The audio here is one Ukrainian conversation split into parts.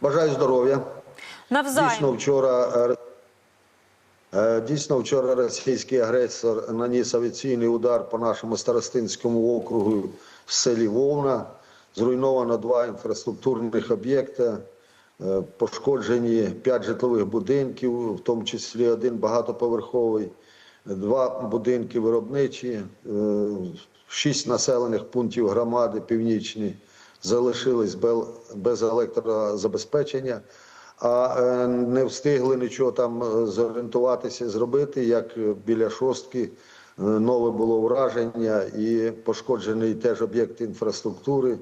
Бажаю здоров'я. Навзаєм. Дійсно, вчора е, е, дійсно вчора російський агресор наніс авіаційний удар по нашому старостинському округу в селі Вовна. Зруйновано два інфраструктурних об'єкти. е, Пошкоджені п'ять житлових будинків, в тому числі один багатоповерховий, два будинки виробничі, шість населених пунктів громади північні залишились без електрозабезпечення, а е, не встигли нічого там е, зорієнтуватися, зробити, як біля шостки е, нове було враження і пошкоджений теж об'єкт інфраструктури.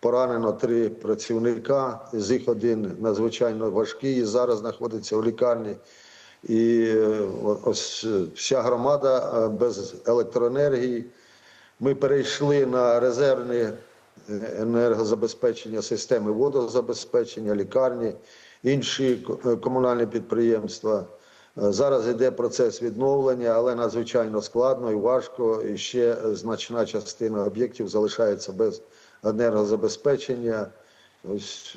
Поранено три працівника, з їх один надзвичайно важкий і зараз знаходиться в лікарні. І ось вся громада без електроенергії. Ми перейшли на резервне е, енергозабезпечення системи водозабезпечення, лікарні, інші комунальні підприємства. Е, Зараз йде процес відновлення, але надзвичайно складно і важко. І ще значна частина об'єктів залишається без енергозабезпечення. Ось,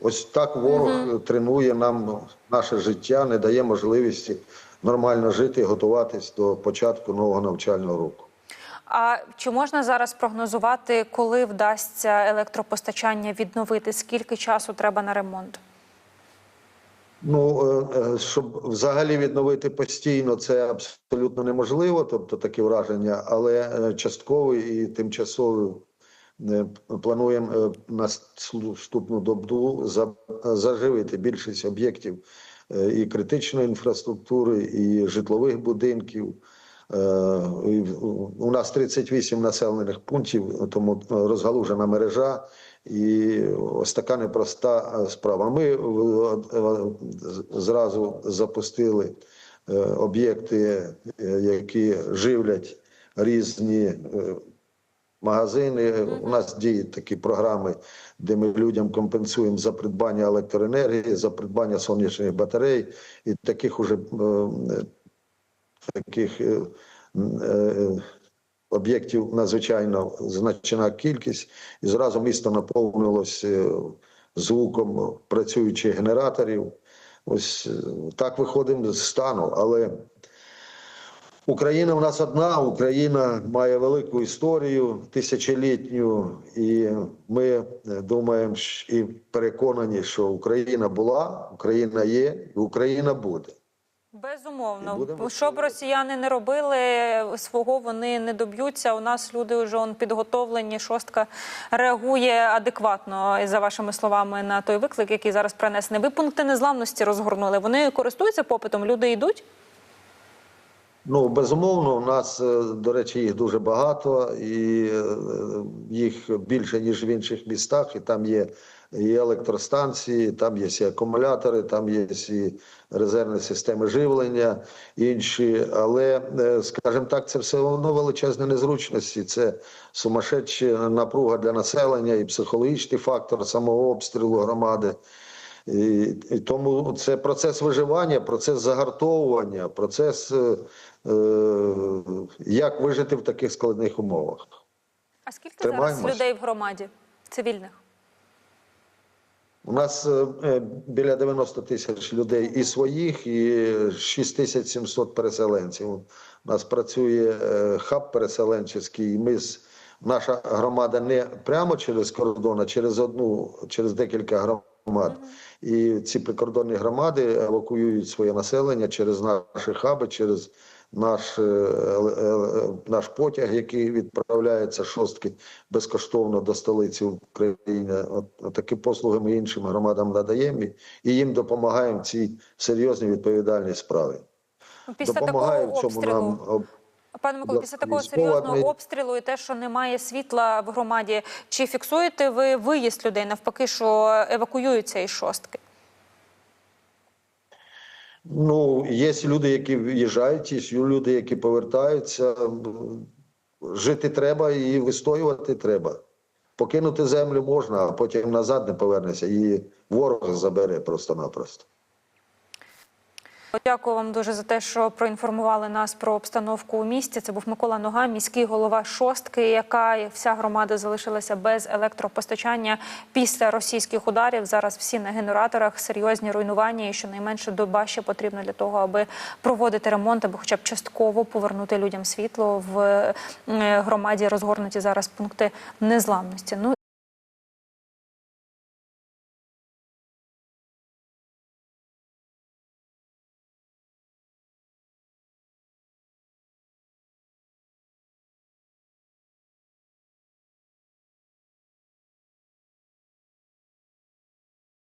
ось так ворог тренує нам наше життя, не дає можливості нормально жити і готуватись до початку нового навчального року. А чи можна зараз прогнозувати, коли вдасться електропостачання відновити? Скільки часу треба на ремонт? Ну, е, е, щоб взагалі відновити постійно, це абсолютно неможливо, тобто таке враження, але е, частково і тимчасово плануємо наступну добу заживити більшість об'єктів і критичної інфраструктури, і житлових будинків. Е, У нас 38 населених пунктів, тому розгалужена мережа. І ось така непроста е, справа. Ми е, зразу запустили об'єкти, які живлять різні магазини. У нас діють такі програми, де ми людям компенсуємо за придбання електроенергії, за придбання сонячних батарей і таких уже таких е, е, об'єктів надзвичайно значна кількість, і зразу місто наповнилось е, звуком працюючих генераторів. Ось так виходимо з стану. Але Україна в нас одна, Україна має велику історію тисячолітню, і ми думаємо і переконані, що Україна була, Україна є, і Україна буде. Безумовно, що б росіяни не робили, свого вони не доб'ються. У нас люди вже он підготовлені. Шостка реагує адекватно за вашими словами на той виклик, який зараз принесений. Ви пункти незламності розгорнули. Вони користуються попитом. Люди йдуть. Ну, безумовно, у нас, е, до речі, їх дуже багато, і е, їх більше, ніж в інших містах. І там є і електростанції, там є і акумулятори, там є і резервні системи живлення, інші. Але, е, скажімо так, це все одно величезні незручності. Це сумасшедша напруга для населення і психологічний фактор самого обстрілу громади. І, і тому це процес виживання, процес загартовування, процес е, е, як вижити в таких складних умовах. А скільки зараз людей в громаді цивільних? У нас е, е, біля 90 тисяч людей і своїх, і 6700 переселенців. У нас працює е, хаб переселенчий. Ми з наша громада не прямо через кордон, а через одну, через декілька громад. І ці прикордонні громади евакуюють своє населення через наші хаби, через наш, е, е, е, наш потяг, який відправляється шостки безкоштовно до столиці України. От, от такі послуги ми іншим громадам надаємо і- їм допомагаємо в цій серйозній відповідальній справі. Після Допомагає такого цьому обстрілу. нам Пане Миколо, Будь після такого серйозного обстрілу і те, що немає світла в громаді, чи фіксуєте ви виїзд людей навпаки, що евакуюються із шостки? Ну, є люди, які в'їжджають, є люди, які повертаються. Жити треба і вистоювати треба. Покинути землю можна, а потім назад не повернеться. Її ворог забере просто-напросто. Дякую вам дуже за те, що проінформували нас про обстановку у місті. Це був Микола Нога, міський голова шостки, яка вся громада залишилася без електропостачання після російських ударів. Зараз всі на генераторах серйозні руйнування, і щонайменше доба ще потрібна для того, аби проводити ремонт, або хоча б частково повернути людям світло в е, громаді. Розгорнуті зараз пункти незламності. Ну